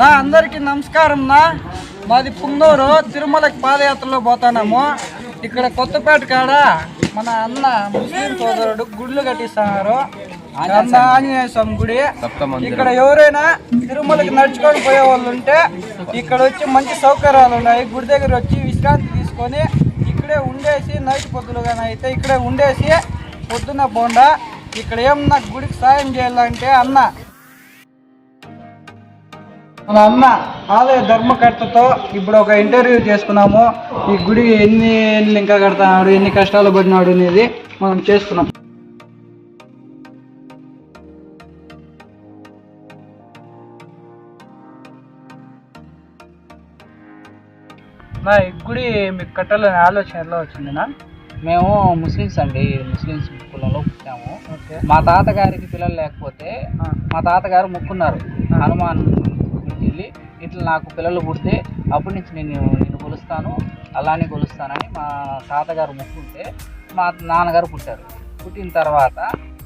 నా అందరికీ నమస్కారం నా. మాది పుంగూరు తిరుమలకి పాదయాత్రలో పోతున్నాము. ఇక్కడ కొత్తపేట కాడ మన అన్న ముస్లిం సోదరుడు గుడ్లు కట్టిస్తున్నారు. అన్న ఆంజనేయ స్వామి గుడి. ఇక్కడ ఎవరైనా తిరుమలకి నడుచుకొని పోయే వాళ్ళు ఉంటే ఇక్కడ వచ్చి మంచి సౌకర్యాలు ఉన్నాయి. గుడి దగ్గర వచ్చి విశ్రాంతి తీసుకొని ఇక్కడే ఉండేసి నైట్ పొద్దులుగానే అయితే ఇక్కడే ఉండేసి పొద్దున్న పోండా ఇక్కడ ఏమన్నా గుడికి సాయం చేయాలంటే అన్న మన అన్న ఆలయ ధర్మకర్తతో ఇప్పుడు ఒక ఇంటర్వ్యూ చేసుకున్నాము. ఈ గుడి ఎన్ని ఎన్ని ఇంకా కడతాడు ఎన్ని కష్టాలు పడినాడు అనేది మనం చేసుకున్నాం నా ఈ గుడి మీకు కట్టాలనే ఆలోచన ఎలా వచ్చింది నా మేము ముస్లిమ్స్ అండి ముస్లిమ్స్ కులంలో పుట్టాము. మా తాతగారికి పిల్లలు లేకపోతే మా తాతగారు మొక్కున్నారు. హనుమాన్ నాకు పిల్లలు పుడితే అప్పటి నుంచి నేను నేను కొలుస్తాను అలానే కొలుస్తానని మా తాతగారు మొక్కుంటే మా నాన్నగారు పుట్టారు. పుట్టిన తర్వాత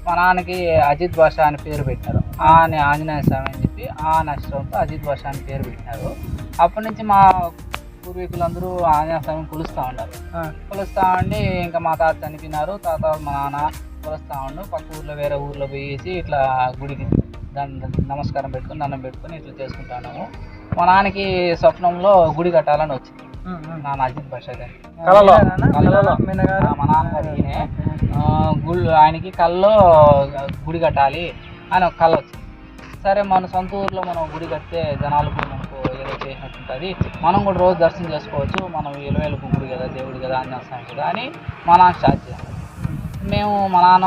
మా నాన్నకి అజిత్ భాష అని పేరు పెట్టారు. ఆ అని ఆంజనేయ స్వామి అని చెప్పి ఆ నష్టంతో అజిత్ భాష అని పేరు పెట్టినారు అప్పటి నుంచి మా పూర్వీకులందరూ ఆంజనేయ స్వామిని కొలుస్తూ ఉన్నారు. కొలుస్తా ఉండి ఇంకా మా తాత చనిపోయినారు. తాత మా నాన్న కొలుస్తా ఉండు. పక్క ఊర్లో వేరే ఊర్లో పోయేసి ఇట్లా గుడికి దండ నమస్కారం పెట్టుకొని దండం పెట్టుకొని ఇట్లా చేసుకుంటాము మా నాన్నకి స్వప్నంలో గుడి కట్టాలని వచ్చింది నాన్న అజిత్ భాష గారి. కలలో? కలలో. మీనగారు? ఆ, మా నాన్నగారు ఈయనే. గుళ్ళు ఆయనకి కల్లో గుడి కట్టాలి అని ఒక కళ వచ్చింది. సరే మన సొంత ఊర్లో మనం గుడి కడితే జనాలకు మనకు ఏదో చేసినట్టు ఉంటుంది మనం కూడా రోజు దర్శనం చేసుకోవచ్చు. మనం ఇలవేలుపు గుడి కదా దేవుడు కదా అని వస్తాం కదా అని మా నాన్న స్టార్ట్ చేసాం మేము మా నాన్న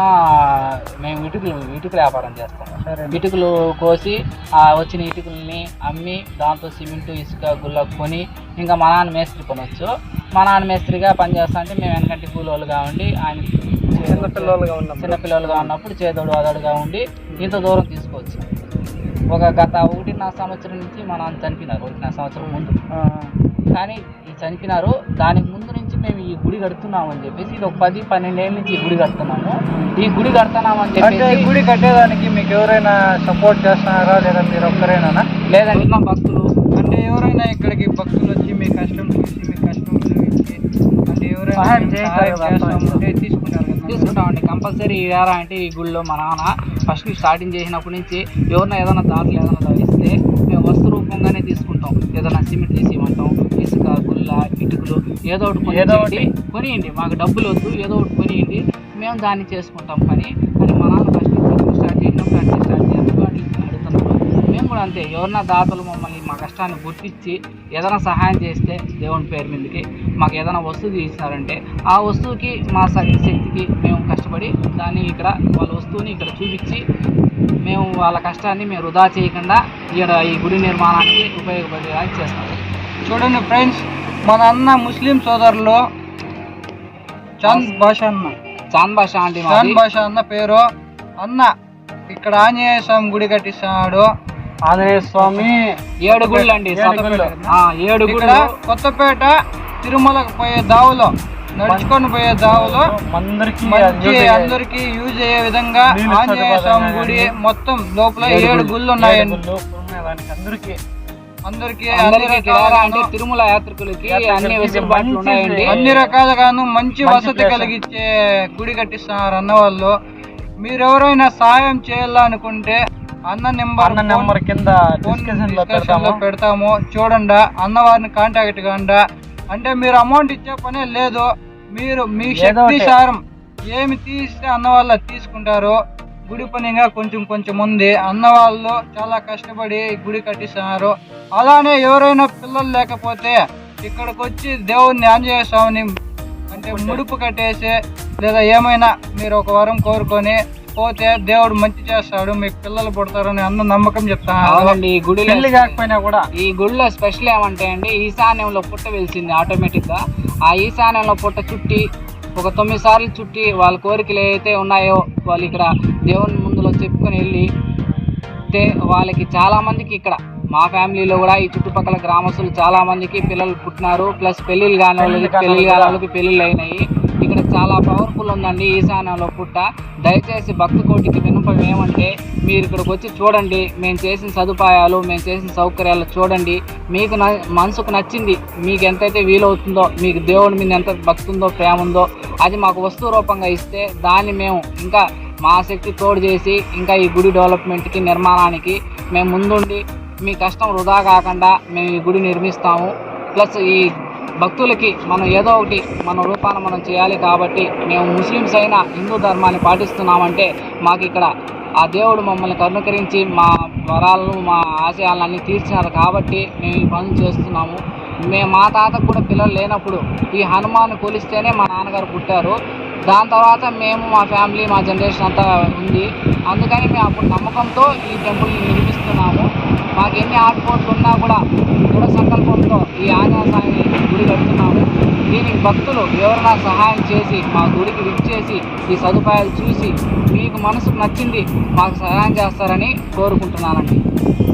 మేము ఇటుకలు ఇటుకల వ్యాపారం చేస్తాం. సరే ఇటుకలు కోసి ఆ వచ్చిన ఇటుకల్ని అమ్మి దాంతో సిమెంట్ ఇసుక గుల్ల కొని ఇంకా మా నాన్న మేస్త్రి కొనవచ్చు మా నాన్న మేస్త్రిగా పనిచేస్తా అంటే మేము వెనకంటి కూలోళ్ళుగా ఉండి ఆయన చిన్న పిల్లలుగా ఉన్నప్పుడు. చిన్నపిల్లలుగా ఉన్నప్పుడు చేదోడు అదడుగా ఉండి ఇంత దూరం తీసుకోవచ్చు. ఒక గత ఒకటిన్నర సంవత్సరం నుంచి మా నాన్న చనిపోయినారు ఒకటిన్నర సంవత్సరం ముందు. కానీ ఈ చనిపోయినారు దానికి ముందు మేము ఈ గుడి కడుతున్నాం అని చెప్పేసి ఇది ఒక పది పన్నెండేళ్ళ నుంచి ఈ గుడి కడుతున్నాము. ఈ గుడి కడుతున్నాం అని అంటే ఈ చెప్పేసి గుడి కట్టేదానికి మీకు ఎవరైనా సపోర్ట్ చేస్తున్నారా? లేదా మీరు ఒక్కరేనా లేదండి మా భక్తులు. అంటే ఎవరైనా ఇక్కడికి భక్తులు వచ్చి మీ కష్టం చూసి మీ కష్టం అంటే ఎవరైనా సహాయం మేము చేస్తారు సహాయం కదా, చేస్తామంటే తీసుకుంటారు కదా. తీసుకుంటామండి కంపల్సరీ ఎలా అంటే ఈ గుళ్ళో మా నాన్న. ఫస్ట్ స్టార్టింగ్ చేసినప్పటి నుంచి ఎవరిన ఏదైనా దాంట్లో ఏదైనా మేము వస్తు రూపంగానే తీసుకుంటాం. ఏదైనా సిమెంట్ తీసి ఇవ్వటం ఇసుక గుల్ల ఇటుకలు ఏదో ఒకటి ఏదో ఇచ్చేయండి, కొనియండి. మాకు డబ్బులు వద్దు ఏదో ఒకటి కొనియండి. మేము దాన్ని చేసుకుంటాం. పని అని మా నాన్న ఫస్ట్ స్టార్ట్ చేసినప్పుడు అట్లా స్టార్ట్ మేము కూడా అంతే. ఎవరన్నా దాతలు మమ్మల్ని మా కష్టాన్ని గుర్తించి ఏదైనా సహాయం చేస్తే దేవుని పేరు మీదకి మాకు ఏదైనా వస్తువు ఇస్తారంటే ఆ వస్తువుకి మా శక్తి శక్తికి మేము కష్టపడి దాన్ని ఇక్కడ వాళ్ళ వస్తువుని ఇక్కడ చూపించి మేము వాళ్ళ కష్టాన్ని మేము వృధా చేయకుండా ఇక్కడ ఈ గుడి నిర్మాణానికి ఉపయోగపడేలా చేస్తాం. చూడండి ఫ్రెండ్స్ మన అన్న ముస్లిం సోదరులు చాంద్ భాష అన్న. చాంద్ భాష అంటే చాంద్ భాష అన్న పేరు అన్న. ఇక్కడ ఆంజనేయ స్వామి గుడి కట్టిస్తున్నాడు ఆంజనేయ స్వామి ఏడు గుళ్ళు అండి ఏడు గుళ్ళు. కొత్తపేట తిరుమలకు పోయే దావులో నడుచుకొని పోయే దావులో అందరికీ మంచి అందరికి యూజ్ అయ్యే విధంగా ఆంజనేయ స్వామి గుడి మొత్తం లోపల ఏడు గుళ్ళు ఉన్నాయండి. అందరికీ. అందరికి అంటే తిరుమల యాత్రికులకి అన్ని వెసులుబాట్లు ఉన్నాయండి. అన్ని రకాలుగాను మంచి వసతి కలిగించే గుడి కట్టిస్తున్నారు అన్న వాళ్ళు మీరు ఎవరైనా సహాయం చేయాలనుకుంటే అన్న నెంబర్ అన్న నెంబర్ కింద డిస్కషన్లో పెడతాము. చూడండి అన్నవారిని కాంటాక్ట్ కండి. అంటే మీరు అమౌంట్ ఇచ్చే పనే లేదు. మీరు మీ శక్తి సారం ఏమి తీస్తే అన్న వాళ్ళు తీసుకుంటారు గుడి పనిగా కొంచెం కొంచెం ఉంది. అన్న వాళ్ళు చాలా కష్టపడి గుడి కట్టిస్తున్నారు. అలానే ఎవరైనా పిల్లలు లేకపోతే ఇక్కడికి వచ్చి దేవుడిని ఆంజనేయ స్వామిని అంటే ముడుపు కట్టేసి లేదా ఏమైనా మీరు ఒక వరం కోరుకొని పోతే దేవుడు మంచి చేస్తాడు మీకు పిల్లలు పుడతారని అన్న నమ్మకం చెప్తాను ఈ గుడిలో పెళ్ళి కాకపోయినా కూడా. ఈ గుడిలో స్పెషల్ ఏమంటే అండి ఈశాన్యంలో పుట్ట వెలిసింది ఆటోమేటిక్గా ఆ ఈశాన్యంలో పుట్ట చుట్టి ఒక తొమ్మిది సార్లు చుట్టి వాళ్ళ కోరికలు ఏవైతే ఉన్నాయో వాళ్ళు ఇక్కడ దేవుని ముందులో చెప్పుకొని వెళ్ళి వాళ్ళకి చాలా మందికి ఇక్కడ మా ఫ్యామిలీలో కూడా ఈ చుట్టుపక్కల గ్రామస్తులు చాలా మందికి పిల్లలు పుట్టినారు. ప్లస్ పెళ్ళిళ్ళు కాని వాళ్ళకి పెళ్ళిళ్ళు కాని వాళ్ళకి పెళ్ళిళ్ళు అయినాయి. ఇక్కడ చాలా పవర్ఫుల్ ఉందండి ఈశాన్యంలో పుట్ట. దయచేసి భక్తి కోటికి విన్నపం ఏమంటే మీరు ఇక్కడికి వచ్చి చూడండి మేము చేసిన సదుపాయాలు మేము చేసిన సౌకర్యాలు చూడండి. మీకు న మనసుకు నచ్చింది మీకు ఎంతైతే వీలవుతుందో మీకు దేవుడి మీద ఎంత భక్తి ఉందో ప్రేమ ఉందో అది మాకు వస్తు రూపంగా ఇస్తే దాన్ని మేము ఇంకా మా శక్తి తోడు చేసి ఇంకా ఈ గుడి డెవలప్మెంట్కి నిర్మాణానికి మేము ముందుండి మీ కష్టం వృధా కాకుండా మేము ఈ గుడి నిర్మిస్తాము. ప్లస్ ఈ భక్తులకి మనం ఏదో ఒకటి మన రూపాన మనం చేయాలి కాబట్టి మేము ముస్లిమ్స్ అయినా హిందూ ధర్మాన్ని పాటిస్తున్నామంటే మాకు ఇక్కడ ఆ దేవుడు మమ్మల్ని కరుణకరించి మా వరాలను మా ఆశయాలన్నీ తీర్చినారు కాబట్టి మేము ఈ పనులు చేస్తున్నాము. మేము మా తాతకు కూడా పిల్లలు లేనప్పుడు ఈ హనుమాన్ కొలిస్తేనే మా నాన్నగారు పుట్టారు. దాని తర్వాత మేము మా ఫ్యామిలీ మా జనరేషన్ అంతా ఉంది. అందుకని మేము అప్పుడు నమ్మకంతో ఈ టెంపుల్ని నిర్మిస్తున్నాము. మాకు ఎన్ని ఆటుపోట్లు ఉన్నా కూడా దృఢ సంకల్పంతో ఈ ఆంజనేయ స్వామి గుడి కడుతున్నాము. దీనికి భక్తులు ఎవరైనా సహాయం చేసి మా గుడికి విచ్చేసి ఈ సదుపాయాలు చూసి మీకు మనసుకు నచ్చింది మాకు సహాయం చేస్తారని కోరుకుంటున్నానండి.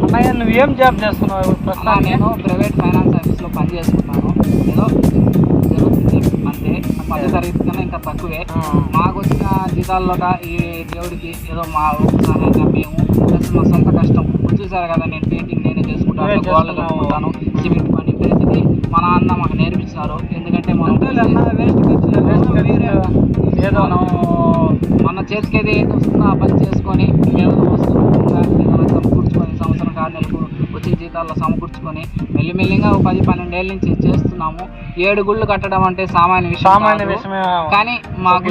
అన్నయ్య నువ్వు ఏం జాబ్ చేస్తున్నావు అలా నేను ప్రైవేట్ ఫైనాన్స్ ఆఫీస్లో పని చేసుకుంటాను ఏదో జరుగుతుంది అంతే. మధ్య తరగతి కన్నా ఇంకా తక్కువే. ఆ. మాకు వచ్చిన జీతాల్లో ఈ దేవుడికి ఏదో మా సహాయంగా మేము ప్లస్ మా సొంత కష్టం చూసారు కదా నేను పెయింటింగ్ నేనే చేసుకుంటాను. కట్టుకుంటాను సిమెంట్ పని ప్రతిదీ మా నాన్న మాకు నేర్పించినారు ఎందుకంటే మనం మనం మన చేతికి ఏది వస్తుందో ఆ పని చేసుకొని ఏదో వస్తువులు సంవత్సరం కాదు నెలకు వచ్చిన జీతాల్లో సమకూర్చుకొని మెల్లిమెల్లిగా ఒక పది పన్నెండేళ్ళ నుంచి చేస్తున్నాము. ఏడు గుళ్ళు కట్టడం అంటే సామాన్య విషయం కానీ మాకు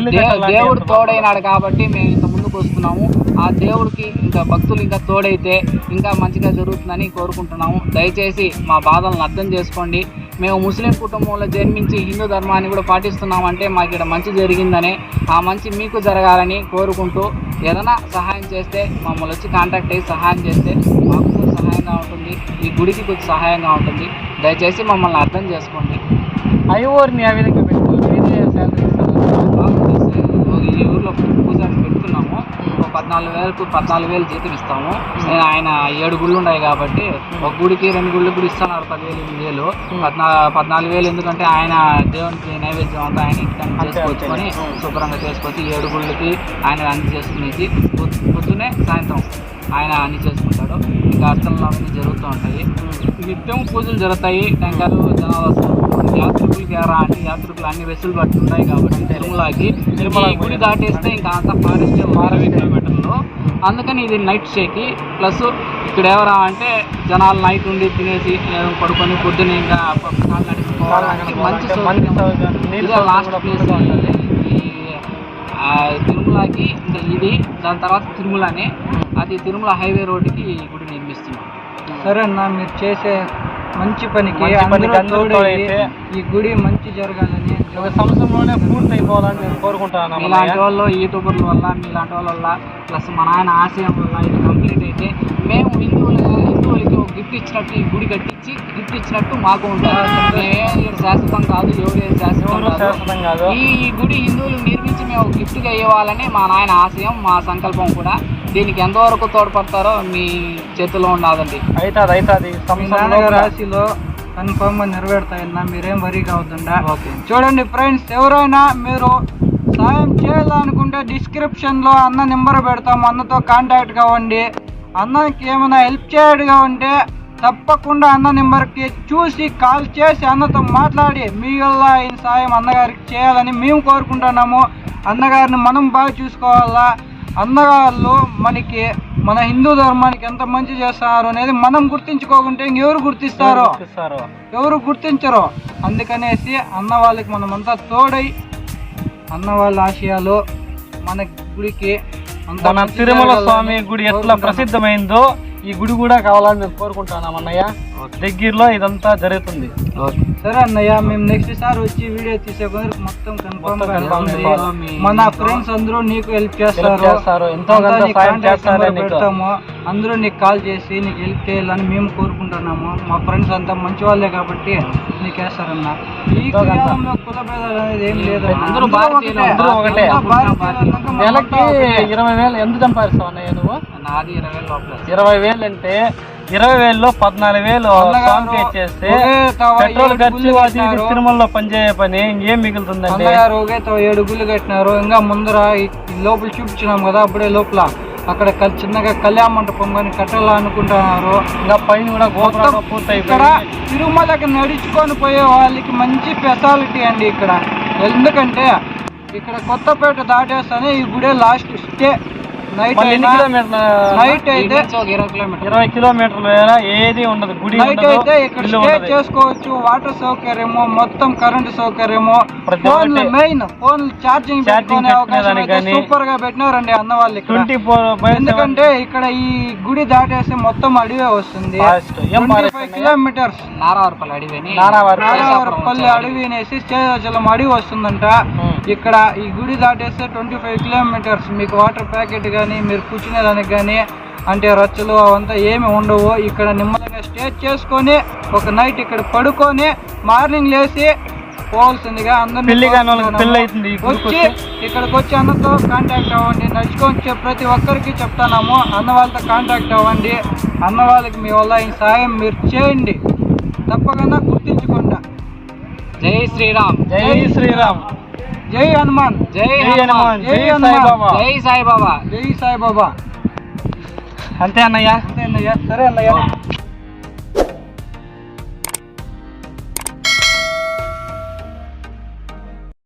దేవుడు తోడైనాడు కాబట్టి మేము ఇంత ముందుకు వస్తున్నాము. ఆ దేవుడికి ఇంకా భక్తులు ఇంకా తోడైతే ఇంకా మంచిగా జరుగుతుందని కోరుకుంటున్నాము. దయచేసి మా బాధలను అర్థం చేసుకోండి. మేము ముస్లిం కుటుంబంలో జన్మించి హిందూ ధర్మాన్ని కూడా పాటిస్తున్నామంటే మాకు ఇక్కడ మంచి జరిగిందనే ఆ మంచి మీకు జరగాలని కోరుకుంటూ ఏదైనా సహాయం చేస్తే మమ్మల్ని వచ్చి కాంటాక్ట్ అయ్యి సహాయం చేస్తే మాకు కొంచెం సహాయంగా ఉంటుంది. ఈ గుడికి కొంచెం సహాయంగా ఉంటుంది. దయచేసి మమ్మల్ని అర్థం చేసుకోండి. ఐఓర్ని ఆ విధంగా పెట్టు మీరే శాలరీ ఇస్తారు బాగుంది సార్. ఈ ఊర్లో పూజారి పెట్టుకున్నాము ఒక పద్నాలుగు వేలకు పద్నాలుగు వేలు జీతం ఇస్తాము నేను ఆయన ఏడు గుళ్ళు ఉన్నాయి కాబట్టి ఒక గుడికి రెండు గుళ్ళు కూడా ఇస్తున్నారు పదివేలు ఎనిమిది వేలు పద్నా పద్నాలుగు వేలు ఎందుకంటే ఆయన దేవునికి నైవేద్యం అంతా ఆయన ఇంటికి అంతే, చేసుకొచ్చుకొని. శుభ్రంగా చేసుకొచ్చి ఏడు గుళ్ళకి ఆయన పొద్దు- పొద్దునే సాయంత్రం ఆయన అన్ని చేసుకుంటాడు. ఇంకా అర్చనలు అవన్నీ జరుగుతూ ఉంటాయి. నిత్యం పూజలు జరుగుతాయి. టెంకాయలు జనాలు వస్తారు యాత్రికులకి ఎరా అంటే యాత్రికులు అన్ని వెసులుబాట్లు ఉన్నాయి కాబట్టి తిరుమలకి. తిరుమల గుడి దాటేస్తే ఇంకా అంత ఫారెస్ట్ అరవై కిలోమీటర్లు అందుకని ఇది నైట్ స్టేకి ప్లస్ ఇక్కడ ఎవరా అంటే జనాలు నైట్ ఉండి తినేసి పడుకొని పొద్దున ఇంకా మంచి లాస్ట్ ప్లేస్ ఉంటుంది. ఆ, తిరుమలకి ఇంకా ఇది దాని తర్వాత తిరుమలనే. అది తిరుమల హైవే రోడ్డుకి గుడి నిర్మిస్తున్నాం సరే అన్న మీరు చేసే మంచి పనికి ఈ గుడి మంచి జరగాలని ఒక సంవత్సరంలోనే పూర్తి అయిపోవాలని నేను కోరుకుంటాను అన్నయ్య. వాళ్ళు యూట్యూబర్ల వల్ల మీలాంటి వాళ్ళ వల్ల ప్లస్ మా నాయన ఆశయం వల్ల ఇది కంప్లీట్ అయితే మేము హిందువులు హిందువులకి ఒక గిఫ్ట్ ఇచ్చినట్టు ఈ గుడి కట్టించి గిఫ్ట్ ఇచ్చినట్టు మాకు మేమేం ఇక్కడ శాశ్వతం కాదు ఎవరు శాశ్వతం కాదు. ఈ గుడి హిందువులు నిర్మించి మేము గిఫ్ట్గా ఇవ్వాలని మా నాయన ఆశయం మా సంకల్పం కూడా. దీనికి ఎంతవరకు తోడ్పడతారో మీ చేతిలో ఉండదండి అవుతుంది అవుతుంది సంవత్సరం. ఆశలో కన్ఫర్మ్ నెరవేరుతాయన్నా మీరేం వరి కావద్దండా. ఓకే. చూడండి ఫ్రెండ్స్ ఎవరైనా మీరు సాయం చేయాలనుకుంటే డిస్క్రిప్షన్లో అన్న నెంబర్ పెడతాం అన్నతో కాంటాక్ట్ కావండి. అన్నకి ఏమైనా హెల్ప్ చేయడుగా ఉంటే తప్పకుండా అన్న నెంబర్కి చూసి కాల్ చేసి అన్నతో మాట్లాడి మీ వల్ల ఆయన సాయం అన్నగారికి చేయాలని మేము కోరుకుంటున్నాము. అన్నగారిని మనం బాగా చూసుకోవాలా? అన్నగారు మనకి మన హిందూ ధర్మానికి ఎంత మంచి చేస్తారు అనేది మనం గుర్తించుకోకుంటే ఇంకెవరు గుర్తిస్తారు ఎవరు గుర్తించరు అందుకనేసి అన్న వాళ్ళకి మనమంతా తోడై అన్న వాళ్ళ ఆశయాలు మన గుడికి అంతా మన తిరుమల స్వామి గుడి ఎట్లా. ప్రసిద్ధమైందో ఈ గుడి కూడా కావాలని మేము కోరుకుంటున్నాం అన్నయ్య దగ్గరలో ఇదంతా జరుగుతుంది సరే అన్నయ్య మేము నెక్స్ట్ సారి వచ్చి వీడియో తీసే మొత్తం కన్ఫర్మ్. మన ఫ్రెండ్స్ అందరూ నీకు హెల్ప్ చేస్తారు. ఎంతో. పెడతాము అందరూ నీకు కాల్ చేసి నీకు హెల్ప్ చేయాలని మేము కోరుకుంటున్నాము మా ఫ్రెండ్స్ అంతా మంచి వాళ్ళే కాబట్టి నీకు వేస్తారన్న ఈ. కాలంలో కుల భేదాలు అనేది ఏం లేదు అందరూ ఒకటే. నెలకి. ఇరవై వేలు ఎంత సంపాదిస్తావు అన్నయ్య నువ్వు నాది ఇరవై లోపల. ఇరవై వేలు అంటే ఇరవై వేలలో పద్నాలుగు వేలు స్వామికి ఇచ్చేస్తే తవ పెట్రోల్ ఖర్చు అది. తిరుమలలో పనిచేయే పని ఇంకేం మిగులుతుందండి? తవ ఏడు గుళ్ళు కట్టినారు. ఇంకా ముందర లోపల చూపించినాం కదా అప్పుడే లోపల. అక్కడ చిన్నగా కళ్యాణ మంటపం కానీ కట్టాలా అనుకుంటున్నారు ఇంకా పైన కూడా గోపురం మొత్తం పూర్తి ఇక్కడ తిరుమలకి నడుచుకొని పోయే వాళ్ళకి మంచి ఫెసిలిటీ అండి ఇక్కడ. ఎందుకంటే ఇక్కడ కొత్తపేట దాటేస్తానే ఈ గుడే లాస్ట్ స్టే నైట్ అయితే ఇరవై కిలోమీటర్లు. ఏది ఉండదు. గుడి నైట్ అయితే ఇక్కడ స్టే చేసుకోవచ్చు వాటర్ సౌకర్యము మొత్తం కరెంట్ సౌకర్యము. ఫోన్. మెయిన్ ఫోన్ ఛార్జింగ్ పెట్టుకునే అవకాశం సూపర్గా పెట్టినారండి అన్న వాళ్ళు ట్వంటీ ఫోర్ ఎందుకంటే ఇక్కడ ఈ గుడి దాటేస్తే మొత్తం అడవే వస్తుంది. కిలోమీటర్స్ నారావరపల్లి అడివేని. నారావారి నారావారిపల్లి అడవి అనేసి శేషాచలం అడవి వస్తుందంట. ఇక్కడ ఈ గుడి దాటేస్తే ట్వంటీ ఫైవ్ కిలోమీటర్స్ మీకు వాటర్ ప్యాకెట్ కానీ మీరు కూర్చునేదానికి కానీ అంటే రచ్చలు అవంతా ఏమి ఉండవు. ఇక్కడ నిమ్మలంగా స్టే చేసుకొని ఒక నైట్ ఇక్కడ పడుకొని మార్నింగ్ లేచి పోవాల్సిందిగా అందరినీ వచ్చి ఇక్కడికి వచ్చి అన్నతో కాంటాక్ట్ అవ్వండి. నడుచుకొని ప్రతి ఒక్కరికి చెప్తాము అన్న వాళ్ళతో కాంటాక్ట్ అవ్వండి. అన్న వాళ్ళకి మీ వల్ల ఈ సాయం మీరు చేయండి. తప్పకుండా గుర్తించకుండా. జై శ్రీరామ్. జై శ్రీరామ్. జై హనుమాన్. జై హనుమాన్. జై. సాయిబాబా. జై సాయిబాబా. జై సాయిబాబా. అంతే అన్నయ్య. అంతే అన్నయ్య. సరే అన్నయ్య.